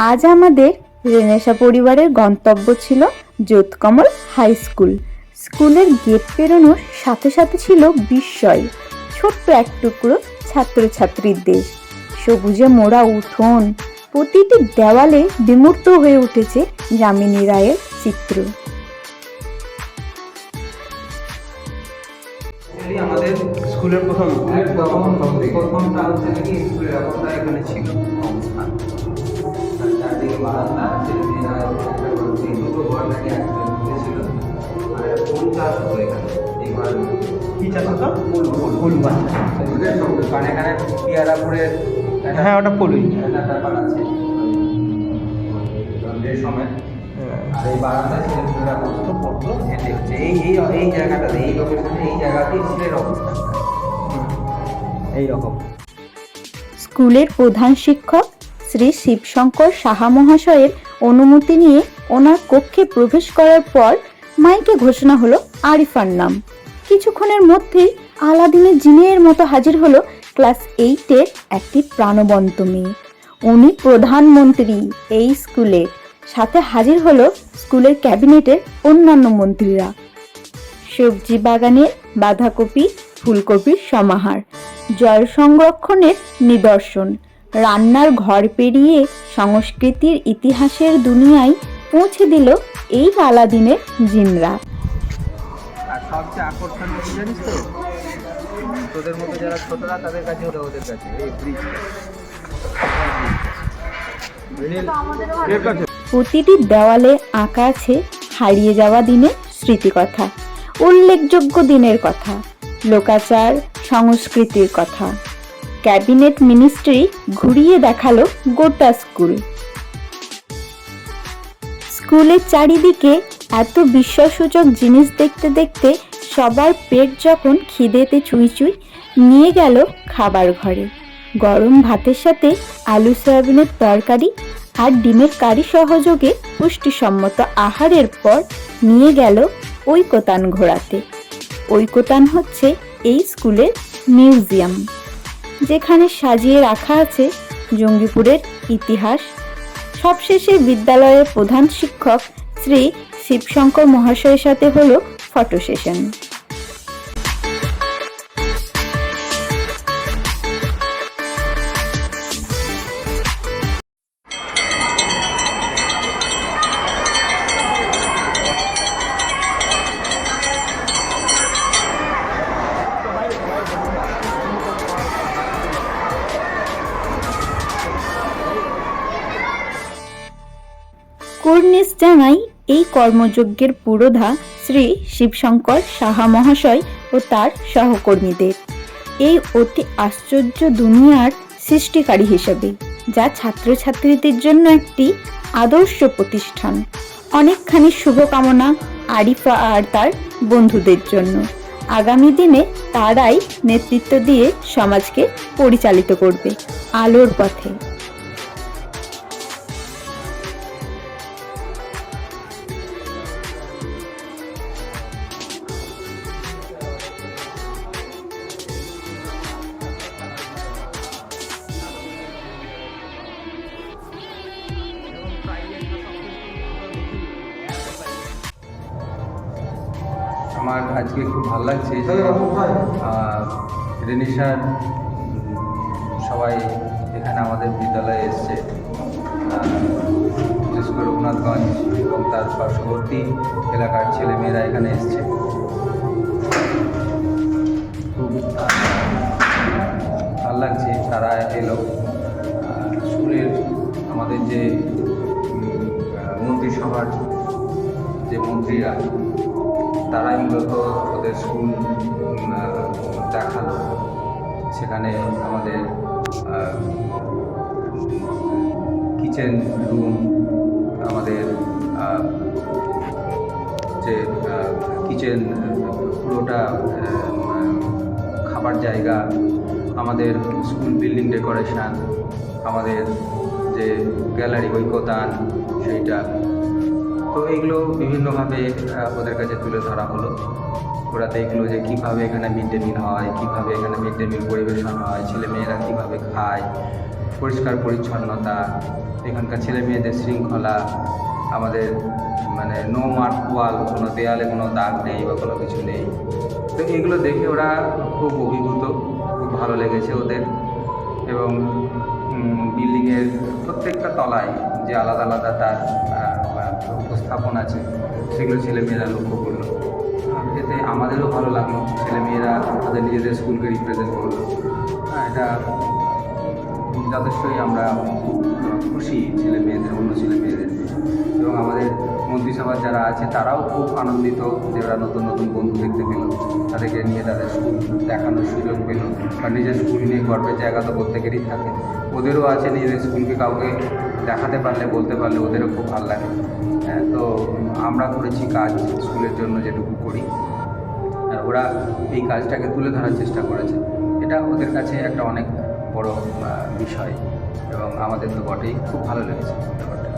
আজ আমাদের রেনেশা পরিবারের গন্তব্য ছিল জ্যোৎকমল হাই স্কুল স্কুলের গেট পেরোনোর সাথে সাথে ছিল বিস্ময় ছোট্ট এক টুকরো ছাত্রছাত্রীর দেশ সবুজে মোড়া উঠোন প্রতিটি দেওয়ালে বিমূর্ত হয়ে উঠেছে যামিনী রায়ের চিত্র আমাদের স্কুলের প্রথম প্রথম। প্রথমটা হচ্ছে নাকি স্কুলের এখনটা এখানে ছিল অবস্থান বারান্দা ছেলেমেয়েরা একটা ঘর এই দুটো ঘর নাকি একসাথে ঢুকেছিল আর ফুল চাষ হতো এখানে এই ঘর কি চাষ হতো ফুল ফুল ফুল বাচ্চা কারণ এখানে পিয়ারাপুরের একটা- হ্যাঁ। ওটা সময় আর এই বারান্দায় ছেলেমেয়েরা বসতো পড়তো হেঁটে হচ্ছে এই এই এই জায়গাটাতে এই লোকেশনে এই জায়গাতেই এইরকম স্কুলের প্রধান শিক্ষক শ্রী শিবশঙ্কর সাহা মহাশয়ের অনুমতি নিয়ে ওনার কক্ষে প্রবেশ করার পর মাইকে ঘোষণা হলো আরিফার নাম। কিছুক্ষণের মধ্যেই আলাদিনের জিনের মতো হাজির হলো ক্লাস এইটের একটি প্রাণবন্ত মেয়ে। উনি প্রধানমন্ত্রী এই স্কুলে, সাথে হাজির হলো স্কুলের ক্যাবিনেটের অন্যান্য মন্ত্রীরা। সবজি বাগানের বাঁধাকপি, ফুলকপির সমাহার, জল সংরক্ষণের নিদর্শন। রান্নার ঘর পেরিয়ে সংস্কৃতির ইতিহাসের দুনিয়ায় পৌঁছে দিল এই আলাদিনের জিনরা। আর সবচেয়ে আকর্ষণীয় জানিস তো? তোদের মতো যারা ছোটরা তাদের কাছে হলো ওদের কাছে এই ব্রিজ প্রতিটি দেওয়ালে আঁকা আছে হারিয়ে যাওয়া দিনের স্মৃতিকথা উল্লেখযোগ্য দিনের কথা লোকাচার সংস্কৃতির কথা। ক্যাবিনেট মিনিস্ট্রি ঘুরিয়ে দেখাল গোটা স্কুল। স্কুলের চারিদিকে এত বিস্ময়সূচক জিনিস দেখতে দেখতে সবার পেট যখন খিদেতে চুই চুই নিয়ে গেল খাবার ঘরে। গরম ভাতের সাথে আলু, সয়াবিনের তরকারি আর ডিমের কারি সহযোগে পুষ্টিসম্মত আহারের পর নিয়ে গেল ঐকতান ঘোরাতে। ঐকতান হচ্ছে এই স্কুলের মিউজিয়াম। যেখানে সাজিয়ে রাখা আছে জঙ্গিপুরের ইতিহাস। সবশেষে বিদ্যালয়ের প্রধান শিক্ষক শ্রী শিবশঙ্কর মহাশয়ের সাথে হলো ফটো সেশন। কুর্নিশ জানাই এই কর্মযজ্ঞের পুরোধা শ্রী শিবশঙ্কর সাহা মহাশয় ও তার সহকর্মীদের। এই অতি আশ্চর্য দুনিয়ার সৃষ্টিকারী হিসেবে, যা ছাত্রছাত্রীদের জন্য একটি আদর্শ প্রতিষ্ঠান। অনেকখানি শুভকামনা আরিফা আর তার বন্ধুদের জন্য। আগামী দিনে তারাই নেতৃত্ব দিয়ে সমাজকে পরিচালিত করবে আলোর পথে। আমার আজকে খুব ভালো লাগছে যে রেনিশার সবাই এখানে আমাদের বিদ্যালয়ে এসছে। বিশেষ করে রঘুনাথগঞ্জ এবং তার পার্শ্ববর্তী এলাকার ছেলেমেয়েরা এখানে এসছে। খুব ভালো লাগছে তারা এলো। স্কুলের আমাদের যে মন্ত্রিসভার যে মন্ত্রীরা তারাই মূলত ওদের স্কুল দেখাল। সেখানে আমাদের কিচেন রুম আমাদের যে কিচেন পুরোটা খাবার জায়গা, আমাদের স্কুল বিল্ডিং ডেকোরেশন আমাদের যে গ্যালারি ঐকতান সেইটা। তো এইগুলো বিভিন্নভাবে ওদের কাছে তুলে ধরা হলো। ওরা দেখল যে কীভাবে এখানে মিড ডে মিল হয়, কীভাবে এখানে মিড ডে মিল পরিবেশন হয় ছেলে মেয়েরা কীভাবে খায়, পরিষ্কার পরিচ্ছন্নতা, এখানকার ছেলে মেয়েদের শৃঙ্খলা, আমাদের মানে নো মার্ক ওয়াল কোনো দেয়ালে কোনো দাগ নেই বা কোনো কিছু নেই। তো এগুলো দেখে ওরা খুব অভিভূত, খুব ভালো লেগেছে ওদের। এবং বিল্ডিংয়ের প্রত্যেকটা তলায় যে আলাদা আলাদা তার উপস্থাপন আছে সেগুলো ছেলেমেয়েরা লক্ষ্য করল। এতে আমাদেরও ভালো লাগল ছেলেমেয়েরা তাদের নিজেদের স্কুলকে রিপ্রেজেন্ট করল। হ্যাঁ, এটা যথেষ্টই আমরা খুশি ছেলে মেয়েদের অন্য ছেলে মেয়েদের এবং আমাদের মন্ত্রিসভার যারা আছে তারাও খুব আনন্দিত যে ওরা নতুন নতুন বন্ধু দেখতে পেল। তাদেরকে নিয়ে তাদের স্কুল দেখানোর সুযোগ পেল। বা নিজের স্কুল নিয়ে গর্বের জায়গা তো প্রত্যেকেরই থাকে। ওদেরও আছে নিজেদের স্কুলকে কাউকে দেখাতে পারলে বলতে পারলে ওদেরও খুব ভালো লাগে। হ্যাঁ, তো আমরা করেছি কাজ স্কুলের জন্য যেটুকু করি। ওরা এই কাজটাকে তুলে ধরার চেষ্টা করেছে। এটা ওদের কাছে একটা অনেক বড় বিষয় এবং আমাদের তো বটেই। খুব ভালো লেগেছে ব্যাপারটা।